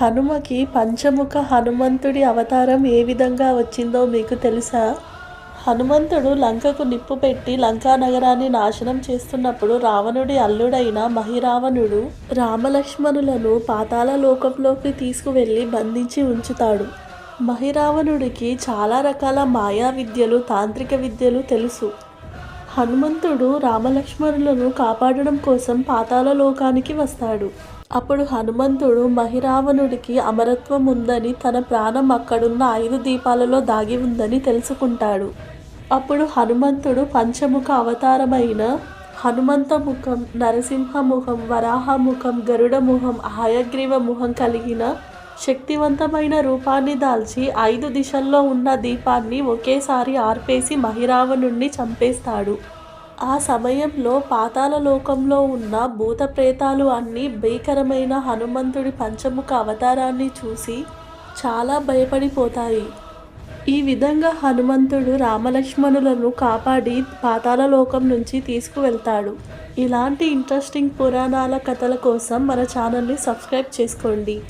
హనుమకి పంచముఖ హనుమంతుడి అవతారం ఏ విధంగా వచ్చిందో మీకు తెలుసా? హనుమంతుడు లంకకు నిప్పు పెట్టి లంకా నగరాన్ని నాశనం చేస్తున్నప్పుడు రావణుడి అల్లుడైన మహిరావణుడు రామలక్ష్మణులను పాతాల లోకంలోకి తీసుకువెళ్ళి బంధించి ఉంచుతాడు. మహిరావణుడికి చాలా రకాల మాయా విద్యలు తాంత్రిక విద్యలు తెలుసు. హనుమంతుడు రామలక్ష్మణులను కాపాడడం కోసం పాతాల లోకానికి వస్తాడు. అప్పుడు హనుమంతుడు మహిరావణుడికి అమరత్వం ఉందని తన ప్రాణం అక్కడున్న ఐదు దీపాలలో దాగి ఉందని తెలుసుకుంటాడు. అప్పుడు హనుమంతుడు పంచముఖ అవతారమైన హనుమంత ముఖం నరసింహ ముఖం వరాహ ముఖం గరుడ ముఖం హయగ్రీవ ముఖం కలిగిన శక్తివంతమైన రూపాన్ని దాల్చి ఐదు దిశల్లో ఉన్న దీపాన్ని ఒకేసారి ఆర్పేసి మహిరావణుణ్ణి చంపేస్తాడు. ఆ సమయంలో పాతాళలోకంలో ఉన్న భూత ప్రేతాలు అన్నీ భీకరమైన హనుమంతుడి పంచముఖ అవతారాన్ని చూసి చాలా భయపడిపోతాయి. ఈ విధంగా హనుమంతుడు రామలక్ష్మణులను కాపాడి పాతాళలోకం నుంచి తీసుకువెళ్తాడు. ఇలాంటి ఇంట్రెస్టింగ్ పురాణాల కథల కోసం మన ఛానల్ని సబ్స్క్రైబ్ చేసుకోండి.